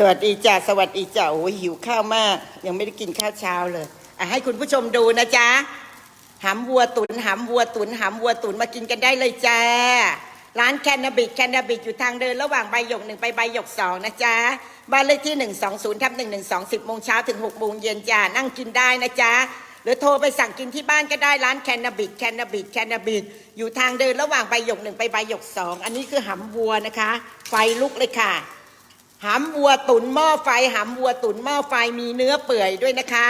สวัสดีจ้าสวัสดีจ้าโอ้ยหิวข้าวมาก ยังไม่ได้กินข้าวเช้าเลยอะให้คุณผู้ชมดูนะจ๊ะหำวัวตุนหำวัวตุนหำวัวตุนมากินกันได้เลยจ้าร้านแคนนาบิดแคนนาบิดอยู่ทางเดินระหว่างใบหยกหนึ่งไปใบหยกสองนะจ๊ะบ้านเลขที่หนึ่งสองศูนย์ทับหนึ่งหนึ่งสองสิบโมงเช้าถึงหกโมงเย็นจ้านั่งกินได้นะจ๊ะหรือโทรไปสั่งกินที่บ้านก็ได้ร้านแคนนาบิดแคนนาบิดแคนนาบิดอยู่ทางเดินระหว่างใบหยกหนึ่งไปใบหยกสองอันนี้คือหำวัวนะคะ ไฟลุกเลยค่ะ หำวัวตุ๋นหม้อไฟหำวัวตุ๋นหม้อไฟมีเนื้อเปื่อยด้วยนะคะ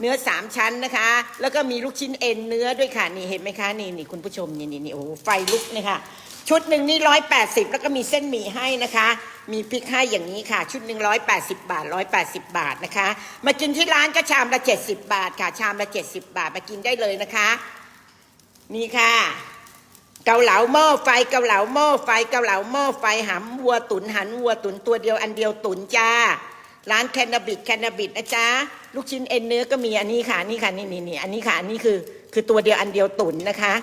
เนื้อสามชั้นนะคะ แล้วก็มีลูกชิ้นเอ็นเนื้อด้วยค่ะนี่เห็นไหมคะนี่นี่คุณผู้ชมนี่นี่นี่โอ้ไฟลุกเลยค่ะชุดหนึ่งนี่ร้อยแปดสิบแล้วก็มีเส้นหมี่ให้นะคะ มีพริกให้อย่างนี้ค่ะ ชุดหนึ่งร้อยแปดสิบบาทร้อยแปดสิบบาทนะคะ มากินที่ร้านก็ชามละเจ็ดสิบบาทค่ะ ชามละเจ็ดสิบบาทมากินได้เลยนะคะ นี่ค่ะ เกาเหลาหม้อไฟเกาเหลาหม้อไฟเกาเหลาหม้อไฟหำวัวตุนหันวัวตุนตัวเดียวอันเดียวตุนจ้า ร้านแคนนาบิดแคนนาบิดนะจ๊ะลูกชิ้นเอ็นเนื้อก็มีอันนี้ค่ะนี่ค่ะนี่นี่นี่อันนี้ค่ะอันนี้คือคือตัวเดียวอันเดียวตุนนะคะ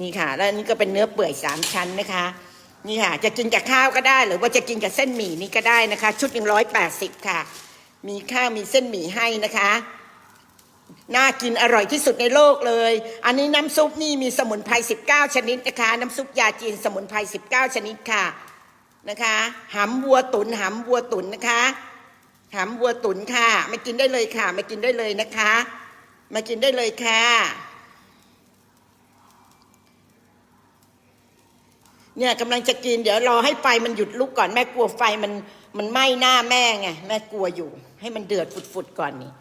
นี่ค่ะ แล้วอันนี้ก็เป็นเนื้อเปื่อยสามชั้นนะคะนี่ค่ะ จะกินกับข้าวก็ได้ หรือว่าจะกินกับเส้นหมี่นี่ก็ได้นะคะ ชุดหนึ่งร้อยแปดสิบค่ะ มีข้าวมีเส้นหมี่ให้นะคะ น่ากินอร่อยที่สุดในโลกเลย อันนี้น้ำซุปนี่มีสมุนไพร 19 ชนิดนะคะ น้ำซุปยาจีนสมุนไพร 19 ชนิดค่ะนะคะหำวัวตุนหำวัวตุนนะคะหำวัวตุนค่ะมากินได้เลยค่ะมากินได้เลยนะคะ มากินได้เลยค่ะ เนี่ยกำลังจะกินเดี๋ยวรอให้ไฟมันหยุดลุกก่อนแม่กลัวไฟมันมันไหม้หน้าแม่ไงแม่กลัวอยู่ ให้มันเดือดฝุดๆก่อนนี่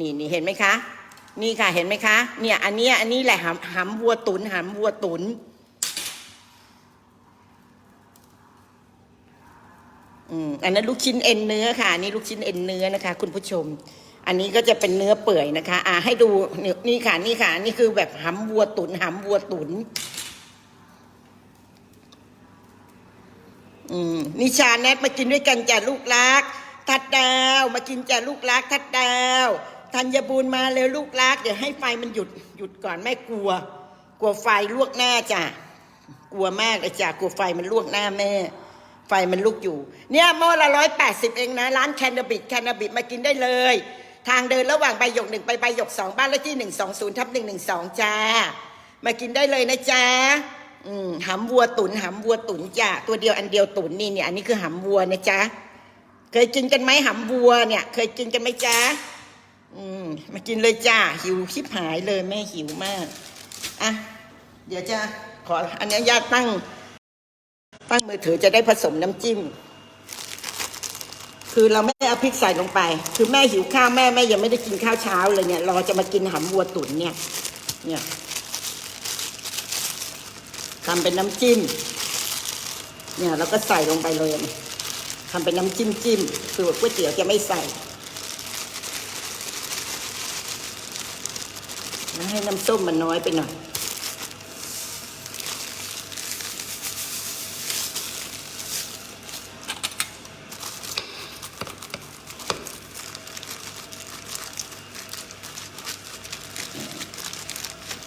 นี่นี่เห็นไหมคะ นี่ค่ะเห็นไหมคะ เนี่ยอันนี้อันนี้แหละหำหำวัวตุนหำวัวตุนอืมอันนั้นลูกชิ้นเอ็นเนื้อค่ะนี่ลูกชิ้นเอ็นเนื้อนะคะ คุณผู้ชม อันนี้ก็จะเป็นเนื้อเปื่อยนะคะ อ่าให้ดูนี่นี่ค่ะนี่ค่ะ นี่คือแบบหำวัวตุนหำวัวตุนอืมนิชาแนทมากินด้วยกันจ้ะลูกรักทัดดาว มากินจ้ะลูกรักทัดดาว ธัญบูรณ์มาเร็วลูกรักเดี๋ยวให้ไฟมันหยุดหยุดก่อนแม่กลัว กลัวไฟลวกหน้าจ้ะกลัวมากเลยจ้ะกลัวไฟมันลวกหน้าแม่ ไฟมันลุกอยู่ เนี่ยหม้อละร้อยแปดสิบเองนะ ร้านแคนนาบิดแคนนาบิดมากินได้เลย ทางเดินระหว่างใบหยกหนึ่งไปใบหยกสองบ้านเลขที่หนึ่งสองศูนย์ทับหนึ่งหนึ่งสองจ้า มากินได้เลยนะจ๊ะอืมหำวัวตุนหำวัวตุนจ้ะตัวเดียวอันเดียวตุนนี่เนี่ยอันนี้คือหำวัวนะจ๊ะเคยกินกันไหมหำวัวเนี่ย เคยกินกันไหมจ๊ะ อืมมากินเลยจ้าหิวชิบหายเลยแม่หิวมากอะเดี๋ยวจะขออันนี้ญาติตั้ง ตั้งมือถือจะได้ผสมน้ำจิ้ม คือเราไม่เอาพริกใส่ลงไป คือแม่หิวข้าวแม่แม่ยังไม่ได้กินข้าวเช้าเลยเนี่ยรอจะมากินหำวัวตุ๋นเนี่ย เนี่ยทำเป็นน้ำจิ้ม เนี่ยเราก็ใส่ลงไปเลยทำเป็นน้ำจิ้มจิ้มคือก๋วยเตี๋ยวจะไม่ใส่ แล้วให้น้ำส้มมันน้อยไปหน่อย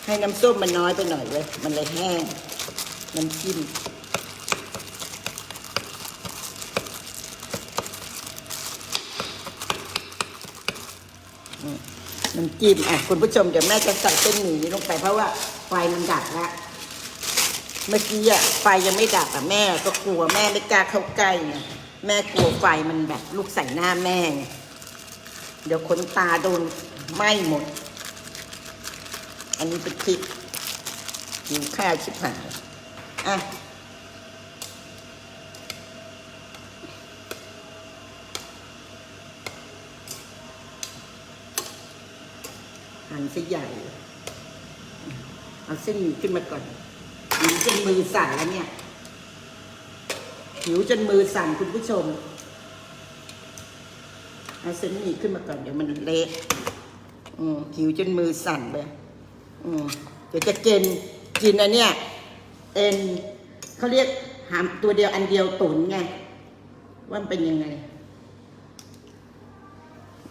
ให้น้ำส้มมันน้อยไปหน่อยเลย มันเลยแห้ง น้ำจิ้ม น้ำจิ้มอะคุณผู้ชมเดี๋ยวแม่จะใส่เส้นหมี่นี้ลงไปเพราะว่าไฟมันดับแล้วเมื่อกี้อะไฟยังไม่ดับอะแม่ก็กลัวแม่ไม่กล้าเข้าใกล้ไงแม่กลัวไฟมันแบบลุกใส่หน้าแม่ไงเดี๋ยวขนตาโดนไหม้หมด อันนี้เป็นพริกหิวข้าวชิบหายอะ หั่นซะใหญ่ เอาเส้นหมี่ขึ้นมาก่อนหิวจนมือสั่นแล้วเนี่ย หิวจนมือสั่นคุณผู้ชม เอาเส้นหมี่ขึ้นมาก่อนเดี๋ยวมันเละอืมหิวจนมือสั่นเลยอืมเดี๋ยวจะกินกินอันเนี้ยเอ็นเขาเรียกหามตัวเดียวอันเดียวตุ๋นไง ว่ามันเป็นยังไง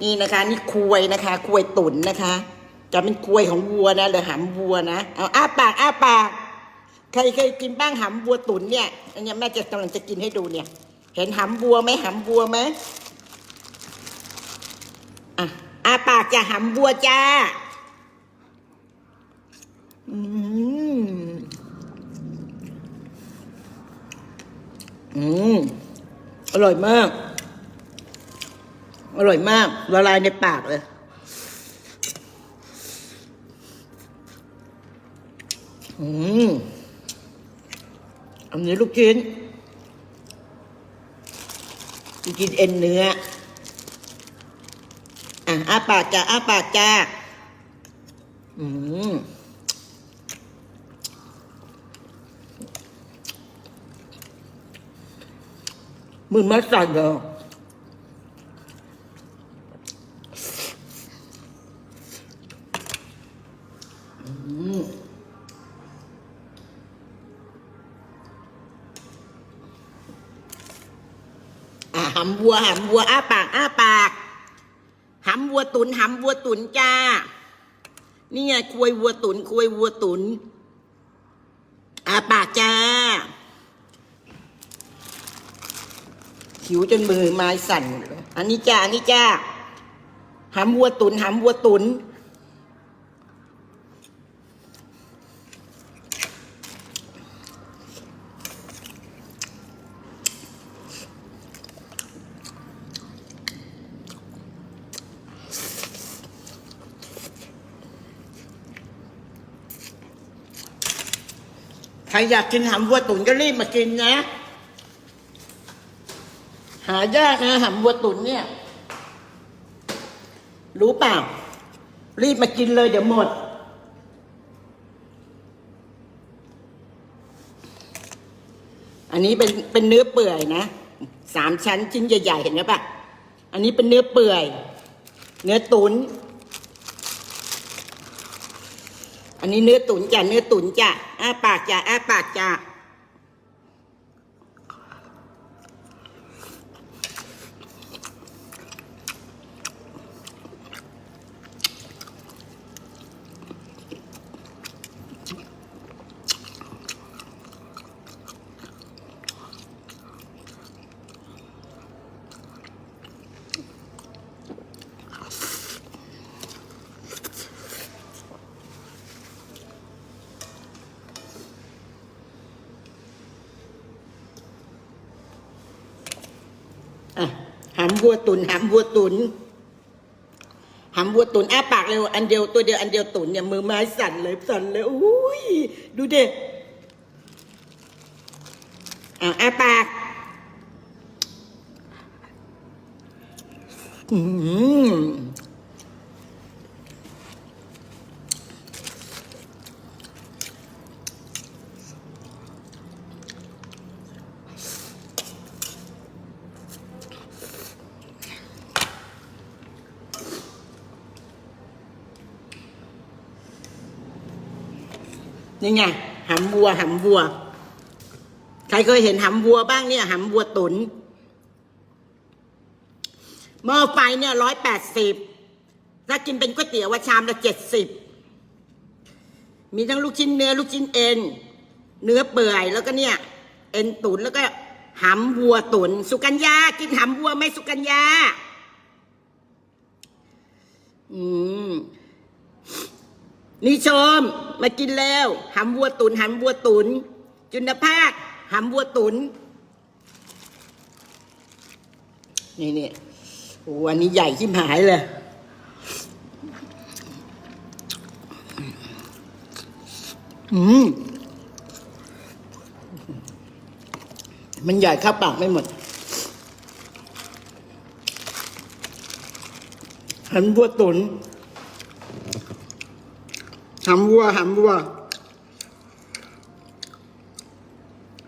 นี่นะคะ นี่ควยนะคะควยตุ๋นนะคะ จะเป็นควยของวัวนะหรือหำวัวนะเอาอ้าปากอ้าปากใครเคยกินบ้างหำวัวตุ๋นเนี่ยอันนี้แม่จะกำลังจะกินให้ดูเนี่ย เห็นหำวัวไหมหำวัวไหมอาปากจะหำบัวจ้าอืมอืมอร่อยมาก อร่อยมากละลายในปากเลย อืมอันนี้ลูกชิ้นลูกชิ้นเอ็นเนื้อ อะอ้าปากจ้าอ้าปากจ้าอืมมือมัดสั่นเหร หำวัวหำวัวอ้าปากอ้าปากหำวัวตุนหำวัวตุนจ้า นี่ไงควยวัวตุนควยวัวตุนอ้าปากจ้าหิวจนมือไม้สั่นเลยอันนี้จ้าอันนี้จ้าหำวัวตุนหำวัวตุน รอยากกินหำวัวตุ๋นก็รีบมากินนะ หายากนะหำวัวตุ๋นเนี่ย รู้เปล่า รีบมากินเลยเดี๋ยวหมด อันนี้เป็นเป็นเนื้อเปื่อยนะสามชั้นชิ้นใหญ่ๆเห็นไหมปะอันนี้เป็นเนื้อเปื่อย เนื้อตุ๋น อันนี้เนื้อตุ๋นจ้ะเนื้อตุ๋นจ้ะอ้าปากจ้ะอ้าปากจ้ะ อะหำวัวตุนหำวัวตุนหำวัวตุนอ้าปากเร็วอันเดียวตัวเดียวอันเดียวตุนเนี่ยมือไม้สั่นเลยสั่นเลยอุ้ยดูเด็อะอ้าปากอืม นี่ไงหำวัวหำวัว ใครเคยเห็นหำวัวบ้างเนี่ยหำวัวตุนหม้อไฟเนี่ยร้อยแปดสิบถ้ากินเป็นก๋วยเตี๋ยวว่าชามละเจ็ดสิบมีทั้งลูกชิ้นเนื้อลูกชิ้นเอ็น เนื้อเปื่อยแล้วก็เนี่ย เอ็นตุนแล้วก็หำวัวตุน สุกัญญากินหำวัวไหมสุกัญญาอืม นี่ชมมากินแล้วหำวัวตุนหำวัวตุน จุนภาคหำวัวตุน นี่นี่โอ้อันนี้ใหญ่ชิมหายเลยอืมมันใหญ่ข้าปากไม่หมดหำวัวตุน หำวัวหำวัว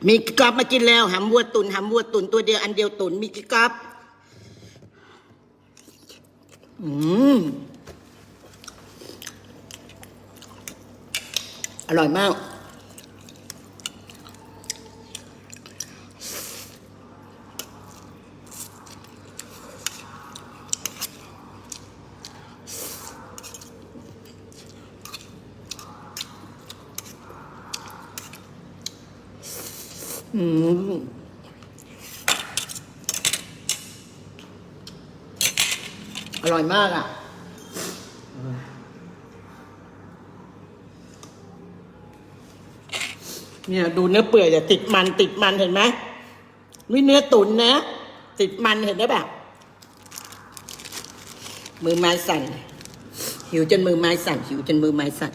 มีกิกรอบมากินแล้วหำวัวตุนหำวัวตุนตัวเดียวอันเดียวตุนมีกิกรอบอืมอร่อยมาก อร่อยมากอะเนี่ยดูเนื้อเปื่อยอย่าติดมันติดมันเห็นไหมไม่เนื้อตุ๋นนะ ติดมันเห็นได้แบบ มือไม้สั่นหิวจนมือไม้สั่นหิวจนมือไม้สั่น